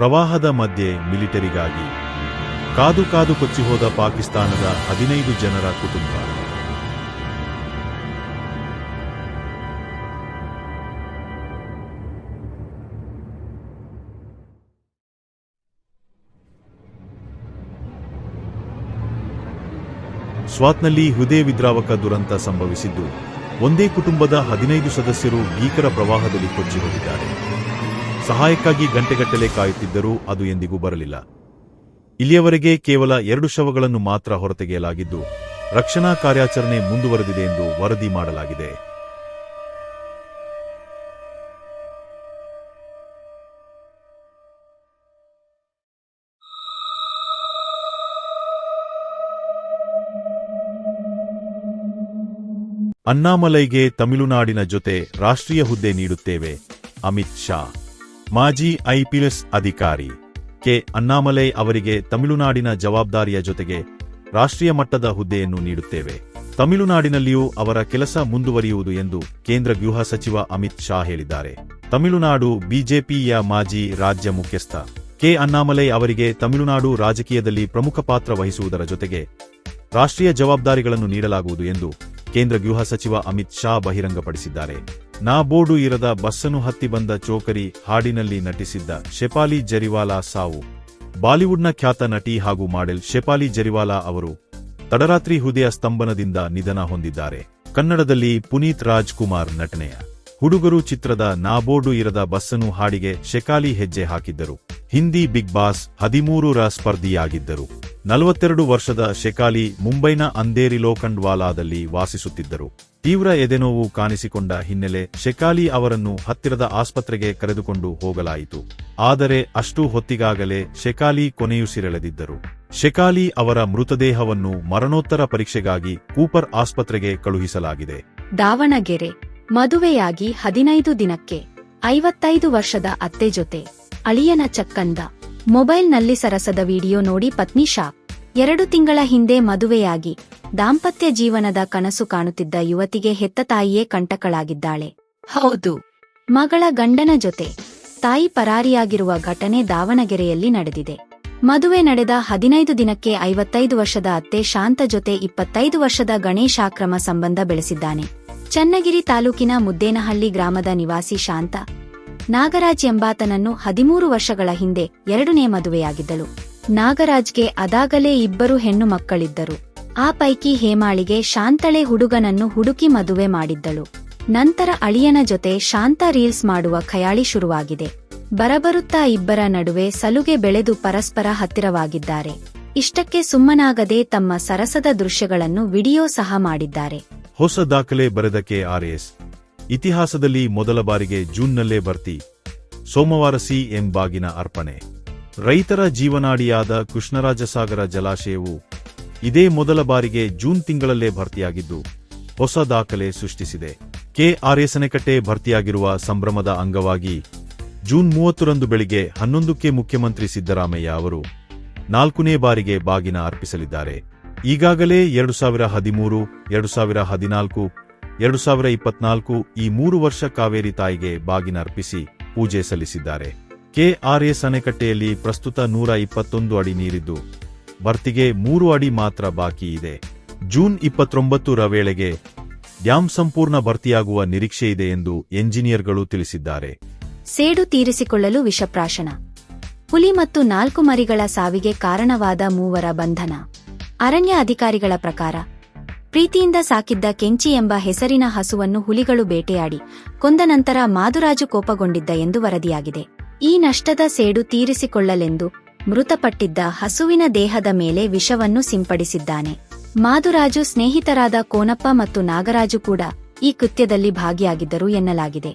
ಪ್ರವಾಹದ ಮಧ್ಯೆ ಮಿಲಿಟರಿಗಾಗಿ ಕಾದು ಕಾದು ಕೊಚ್ಚಿಹೋದ ಪಾಕಿಸ್ತಾನದ ಹದಿನೈದು ಜನರ ಕುಟುಂಬ. ಸ್ವಾತ್ನಲ್ಲಿ ಹೃದಯ ವಿದ್ರಾವಕ ದುರಂತ ಸಂಭವಿಸಿದ್ದು, ಒಂದೇ ಕುಟುಂಬದ ಹದಿನೈದು ಸದಸ್ಯರು ಭೀಕರ ಪ್ರವಾಹದಲ್ಲಿ ಕೊಚ್ಚಿ ಹೋಗಿದ್ದಾರೆ ಸಹಾಯಕ್ಕಾಗಿ ಗಂಟೆಗಟ್ಟಲೆ ಕಾಯುತ್ತಿದ್ದರೂ ಅದು ಎಂದಿಗೂ ಬರಲಿಲ್ಲ. ಇಲ್ಲಿಯವರೆಗೆ ಕೇವಲ ಎರಡು ಶವಗಳನ್ನು ಮಾತ್ರ ಹೊರತೆಗೆಯಲಾಗಿದ್ದು, ರಕ್ಷಣಾ ಕಾರ್ಯಾಚರಣೆ ಮುಂದುವರೆದಿದೆ ಎಂದು ವರದಿ ಮಾಡಲಾಗಿದೆ. ಅಣ್ಣಾಮಲೈಗೆ ತಮಿಳುನಾಡಿನ ಜೊತೆ ರಾಷ್ಟ್ರೀಯ ಹುದ್ದೆ ನೀಡುತ್ತೇವೆ. ಅಮಿತ್ ಶಾ ಮಾಜಿ ಐಪಿಎಸ್ ಅಧಿಕಾರಿ ಕೆ ಅಣ್ಣಾಮಲೈ ಅವರಿಗೆ ತಮಿಳುನಾಡಿನ ಜವಾಬ್ದಾರಿಯ ಜೊತೆಗೆ ರಾಷ್ಟ್ರೀಯ ಮಟ್ಟದ ಹುದ್ದೆಯನ್ನು ನೀಡುತ್ತೇವೆ. ತಮಿಳುನಾಡಿನಲ್ಲಿಯೂ ಅವರ ಕೆಲಸ ಮುಂದುವರಿಯುವುದು ಎಂದು ಕೇಂದ್ರ ಗೃಹ ಸಚಿವ ಅಮಿತ್ ಶಾ ಹೇಳಿದ್ದಾರೆ. ತಮಿಳುನಾಡು ಬಿಜೆಪಿಯ ಮಾಜಿ ರಾಜ್ಯ ಮುಖ್ಯಸ್ಥ ಕೆ ಅಣ್ಣಾಮಲೈ ಅವರಿಗೆ ತಮಿಳುನಾಡು ರಾಜಕೀಯದಲ್ಲಿ ಪ್ರಮುಖ ಪಾತ್ರ ವಹಿಸುವುದರ ಜೊತೆಗೆ ರಾಷ್ಟ್ರೀಯ ಜವಾಬ್ದಾರಿಗಳನ್ನು ನೀಡಲಾಗುವುದು ಎಂದು ಕೇಂದ್ರ ಗೃಹ ಸಚಿವ ಅಮಿತ್ ಶಾ ಬಹಿರಂಗಪಡಿಸಿದ್ದಾರೆ. ನಾ ಬೋರ್ಡು ಇರದ ಬಸ್ಸನ್ನು ಹತ್ತಿ ಬಂದ ಚೋಕರಿ ಹಾಡಿನಲ್ಲಿ ನಟಿಸಿದ್ದ ಶೆಪಾಲಿ ಜರಿವಾಲಾ ಸಾವು. ಬಾಲಿವುಡ್ನ ಖ್ಯಾತ ನಟಿ ಹಾಗೂ ಮಾಡೆಲ್ ಶೆಪಾಲಿ ಜರಿವಾಲಾ ಅವರು ತಡರಾತ್ರಿ ಹೃದಯ ಸ್ತಂಭನದಿಂದ ನಿಧನ ಹೊಂದಿದ್ದಾರೆ. ಕನ್ನಡದಲ್ಲಿ ಪುನೀತ್ ರಾಜ್ಕುಮಾರ್ ನಟನೆಯ. ಹುಡುಗರು ಚಿತ್ರದ ನಾಬೋರ್ಡು ಇರದ ಬಸ್ಸನ್ನು ಹಾಡಿಗೆ ಶೆಕಾಲಿ ಹೆಜ್ಜೆ ಹಾಕಿದ್ದರು. ಹಿಂದಿ ಬಿಗ್ ಬಾಸ್ ಹದಿಮೂರರ ಸ್ಪರ್ಧಿಯಾಗಿದ್ದರು. ನಲವತ್ತೆರಡು ವರ್ಷದ ಶೆಕಾಲಿ ಮುಂಬೈನ ಅಂದೇರಿ ಲೋಖಂಡ್ವಾಲಾದಲ್ಲಿ ವಾಸಿಸುತ್ತಿದ್ದರು. ತೀವ್ರ ಎದೆನೋವು ಕಾಣಿಸಿಕೊಂಡ ಹಿನ್ನೆಲೆ ಶೆಕಾಲಿ ಅವರನ್ನು ಹತ್ತಿರದ ಆಸ್ಪತ್ರೆಗೆ ಕರೆದುಕೊಂಡು ಹೋಗಲಾಯಿತು. ಆದರೆ ಅಷ್ಟು ಹೊತ್ತಿಗಾಗಲೇ ಶೆಕಾಲಿ ಕೊನೆಯುಸಿರೆಳೆದಿದ್ದರು. ಶೆಕಾಲಿ ಅವರ ಮೃತದೇಹವನ್ನು ಮರಣೋತ್ತರ ಪರೀಕ್ಷೆಗಾಗಿ ಕೂಪರ್ ಆಸ್ಪತ್ರೆಗೆ ಕಳುಹಿಸಲಾಗಿದೆ. ದಾವಣಗೆರೆ, ಮದುವೆಯಾಗಿ ಹದಿನೈದು ದಿನಕ್ಕೆ, ಐವತ್ತೈದು ವರ್ಷದ ಅತ್ತೆ ಜೊತೆ ಅಳಿಯನ ಚಕ್ಕಂದ. ಮೊಬೈಲ್ನಲ್ಲಿ ಸರಸದ ವಿಡಿಯೋ ನೋಡಿ ಪತ್ನಿ ಶಾಕ್ ಎರಡು ತಿಂಗಳ ಹಿಂದೆ ಮದುವೆಯಾಗಿ ದಾಂಪತ್ಯ ಜೀವನದ ಕನಸು ಕಾಣುತ್ತಿದ್ದ ಯುವತಿಗೆ ಹೆತ್ತ ತಾಯಿಯೇ ಕಂಟಕಳಾಗಿದ್ದಾಳೆ. ಹೌದು. ಮಗಳ ಗಂಡನ ಜೊತೆ ತಾಯಿ ಪರಾರಿಯಾಗಿರುವ ಘಟನೆ ದಾವಣಗೆರೆಯಲ್ಲಿ ನಡೆದಿದೆ. ಮದುವೆ ನಡೆದ ಹದಿನೈದು ದಿನಕ್ಕೆ ಐವತ್ತೈದು ವರ್ಷದ ಅತ್ತೆ ಶಾಂತ ಜೊತೆ ಇಪ್ಪತ್ತೈದು ವರ್ಷದ ಗಣೇಶಾಕ್ರಮ ಸಂಬಂಧ ಬೆಳೆಸಿದ್ದಾನೆ. ಚನ್ನಗಿರಿ ತಾಲೂಕಿನ ಮುದ್ದೇನಹಳ್ಳಿ ಗ್ರಾಮದ ನಿವಾಸಿ ಶಾಂತ ನಾಗರಾಜ್ ಎಂಬಾತನನ್ನು ಹದಿಮೂರು ವರ್ಷಗಳ ಹಿಂದೆ ಎರಡನೇ ಮದುವೆಯಾಗಿದ್ದಳು. ನಾಗರಾಜ್ಗೆ ಅದಾಗಲೇ ಇಬ್ಬರು ಹೆಣ್ಣು ಮಕ್ಕಳಿದ್ದರು. ಆ ಪೈಕಿ ಹೇಮಾಳಿಗೆ ಶಾಂತಳೆ ಹುಡುಗನನ್ನು ಹುಡುಕಿ ಮದುವೆ ಮಾಡಿದ್ದಳು. ನಂತರ ಅಳಿಯನ ಜೊತೆ ಶಾಂತ ರೀಲ್ಸ್ ಮಾಡುವ ಖಯಾಳಿ ಶುರುವಾಗಿದೆ. ಬರಬರುತ್ತಾ ಇಬ್ಬರ ನಡುವೆ ಸಲುಗೆ ಬೆಳೆದು ಪರಸ್ಪರ ಹತ್ತಿರವಾಗಿದ್ದಾರೆ. ಇಷ್ಟಕ್ಕೆ ಸುಮ್ಮನಾಗದೆ ತಮ್ಮ ಸರಸದ ದೃಶ್ಯಗಳನ್ನು ವಿಡಿಯೋ ಸಹ ಮಾಡಿದ್ದಾರೆ. ಹೊಸ ದಾಖಲೆ ಬರೆದಕ್ಕೆ ಕೆಆರ್ಎಸ್ ಇತಿಹಾಸದಲ್ಲಿ ಮೊದಲ ಬಾರಿಗೆ ಜೂನ್ನಲ್ಲೇ ಬರ್ತಿ. ಸೋಮವಾರ ಸಿಎಂ ಬಾಗಿನ ಅರ್ಪಣೆ. ರೈತರ ಜೀವನಾಡಿಯಾದ ಕೃಷ್ಣರಾಜಸಾಗರ ಜಲಾಶಯವು ಇದೇ ಮೊದಲ ಬಾರಿಗೆ ಜೂನ್ ತಿಂಗಳಲ್ಲೇ ಭರ್ತಿಯಾಗಿದ್ದು, ಹೊಸ ದಾಖಲೆ ಸೃಷ್ಟಿಸಿದೆ. ಕೆಆರ್ಎಸ್ ಅಣೆಕಟ್ಟೆ ಭರ್ತಿಯಾಗಿರುವ ಸಂಭ್ರಮದ ಅಂಗವಾಗಿ ಜೂನ್ ಮೂವತ್ತರಂದು ಬೆಳಿಗ್ಗೆ ಹನ್ನೊಂದಕ್ಕೆ ಮುಖ್ಯಮಂತ್ರಿ ಸಿದ್ದರಾಮಯ್ಯ ಅವರು ನಾಲ್ಕನೇ ಬಾರಿಗೆ ಬಾಗಿನ ಅರ್ಪಿಸಲಿದ್ದಾರೆ. ಈಗಾಗಲೇ ಎರಡು ಸಾವಿರ ಹದಿಮೂರು, ಎರಡು ಸಾವಿರ ಹದಿನಾಲ್ಕು ಎರಡು ಸಾವಿರ ಇಪ್ಪತ್ನಾಲ್ಕು ಈ ಮೂರು ವರ್ಷ ಕಾವೇರಿ ತಾಯಿಗೆ ಬಾಗಿನ ಅರ್ಪಿಸಿ ಪೂಜೆ ಸಲ್ಲಿಸಿದ್ದಾರೆ. ಕೆಆರ್ಎಸ್ ಅಣೆಕಟ್ಟೆಯಲ್ಲಿ ಪ್ರಸ್ತುತ ನೂರ ಇಪ್ಪತ್ತೊಂದು ಅಡಿ ನೀರಿದ್ದು, ಭರ್ತಿಗೆ ಮೂರು ಅಡಿ ಮಾತ್ರ ಬಾಕಿ ಇದೆ. ಜೂನ್ ಇಪ್ಪತ್ತೊಂಬತ್ತರ ವೇಳೆಗೆ ಡ್ಯಾಂ ಸಂಪೂರ್ಣ ಭರ್ತಿಯಾಗುವ ನಿರೀಕ್ಷೆ ಇದೆ ಎಂದು ಎಂಜಿನಿಯರ್ಗಳು ತಿಳಿಸಿದ್ದಾರೆ. ಸೇಡು ತೀರಿಸಿಕೊಳ್ಳಲು ವಿಷಪ್ರಾಶನ. ಹುಲಿ ಮತ್ತು ನಾಲ್ಕು ಮರಿಗಳ ಸಾವಿಗೆ ಕಾರಣವಾದ ಮೂವರ ಬಂಧನ. ಅರಣ್ಯ ಅಧಿಕಾರಿಗಳ ಪ್ರಕಾರ ಪ್ರೀತಿಯಿಂದ ಸಾಕಿದ್ದ ಕೆಂಚಿ ಎಂಬ ಹೆಸರಿನ ಹಸುವನ್ನು ಹುಲಿಗಳು ಬೇಟೆಯಾಡಿ, ಕೊಂದ ನಂತರ ಮಾದುರಾಜು ಕೋಪಗೊಂಡಿದ್ದ ಎಂದು ವರದಿಯಾಗಿದೆ. ಈ ನಷ್ಟದ ಸೇಡು ತೀರಿಸಿಕೊಳ್ಳಲೆಂದು ಮೃತಪಟ್ಟಿದ್ದ ಹಸುವಿನ ದೇಹದ ಮೇಲೆ ವಿಷವನ್ನು ಸಿಂಪಡಿಸಿದ್ದಾನೆ. ಮಾದುರಾಜು ಸ್ನೇಹಿತರಾದ ಕೋನಪ್ಪ ಮತ್ತು ನಾಗರಾಜು ಕೂಡ ಈ ಕೃತ್ಯದಲ್ಲಿ ಭಾಗಿಯಾಗಿದ್ದರು ಎನ್ನಲಾಗಿದೆ.